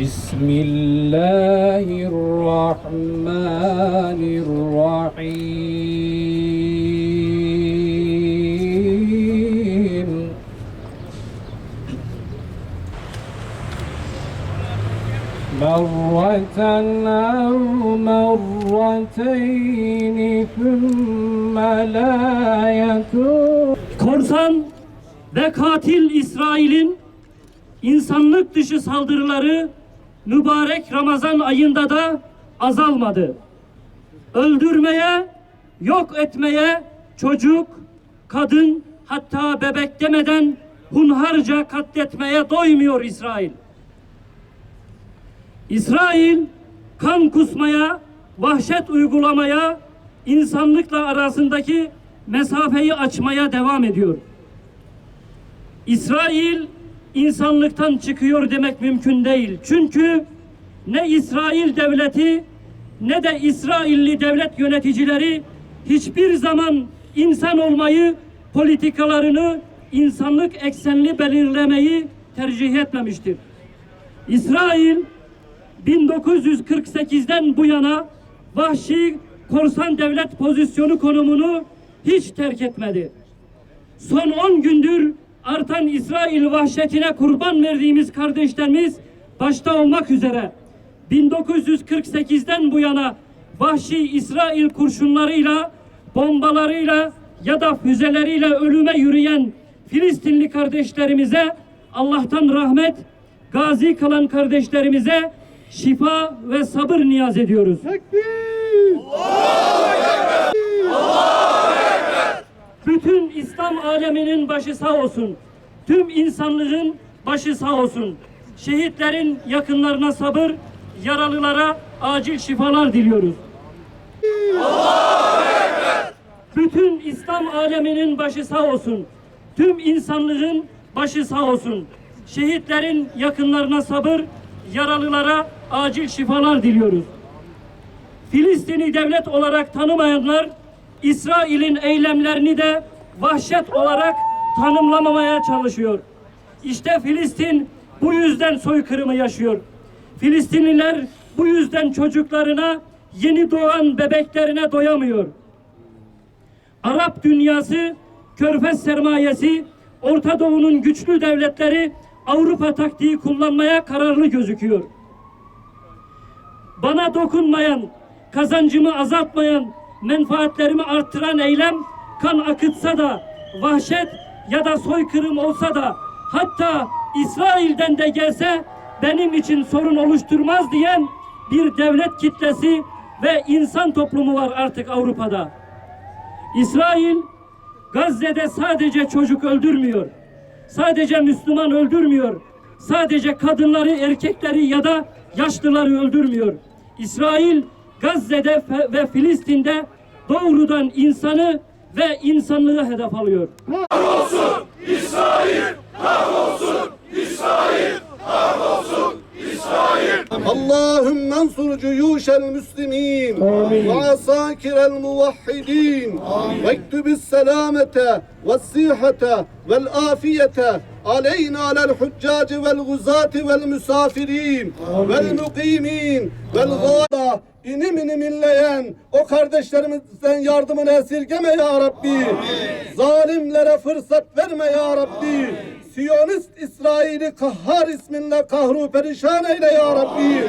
بسم الله الرحمن الرحيم مرة أو مرتين ثم لا يتوب Korsan ve katil İsrail'in insanlık dışı saldırıları mübarek Ramazan ayında da azalmadı. Öldürmeye, yok etmeye çocuk, kadın hatta bebek demeden hunharca katletmeye doymuyor İsrail. İsrail kan kusmaya, vahşet uygulamaya, insanlıkla arasındaki mesafeyi açmaya devam ediyor. İsrail insanlıktan çıkıyor demek mümkün değil. Çünkü ne İsrail devleti ne de İsrailli devlet yöneticileri hiçbir zaman insan olmayı, politikalarını insanlık eksenli belirlemeyi tercih etmemiştir. İsrail 1948'den bu yana vahşi korsan devlet pozisyonu konumunu hiç terk etmedi. Son 10 gündür artan İsrail vahşetine kurban verdiğimiz kardeşlerimiz başta olmak üzere 1948'den bu yana vahşi İsrail kurşunlarıyla, bombalarıyla ya da füzeleriyle ölüme yürüyen Filistinli kardeşlerimize Allah'tan rahmet, gazi kalan kardeşlerimize şifa ve sabır niyaz ediyoruz. Bütün İslam aleminin başı sağ olsun. Tüm insanlığın başı sağ olsun. Şehitlerin yakınlarına sabır, yaralılara acil şifalar diliyoruz. Bütün İslam aleminin başı sağ olsun. Tüm insanlığın başı sağ olsun. Şehitlerin yakınlarına sabır, yaralılara acil şifalar diliyoruz. Filistin'i devlet olarak tanımayanlar İsrail'in eylemlerini de vahşet olarak tanımlamamaya çalışıyor. İşte Filistin bu yüzden soykırımı yaşıyor. Filistinliler bu yüzden çocuklarına, yeni doğan bebeklerine doyamıyor. Arap dünyası, Körfez sermayesi, Orta Doğu'nun güçlü devletleri Avrupa taktiği kullanmaya kararlı gözüküyor. Bana dokunmayan, kazancımı azaltmayan, menfaatlerimi arttıran eylem kan akıtsa da, vahşet ya da soykırım olsa da, hatta İsrail'den de gelse benim için sorun oluşturmaz diyen bir devlet kitlesi ve insan toplumu var artık Avrupa'da. İsrail Gazze'de sadece çocuk öldürmüyor. Sadece Müslüman öldürmüyor. Sadece kadınları, erkekleri ya da yaşlıları öldürmüyor. İsrail Gazze'de ve Filistin'de doğrudan insanı ve insanlığı hedef alıyor. Kahrolsun İsrail! Kahrolsun! المسلمين وعساكر الموحدين واكتب السلامة والصحة والآفية علينا على الحجاج والغزاة والمسافرين والمقيمين والغادة inim inim inleyen o kardeşlerimizden yardımını esirgeme ya Rabbi. Zalimlere fırsat verme ya Rabbi. Siyonist İsrail'i kahhar isminle kahru perişan eyle ya Rabbi.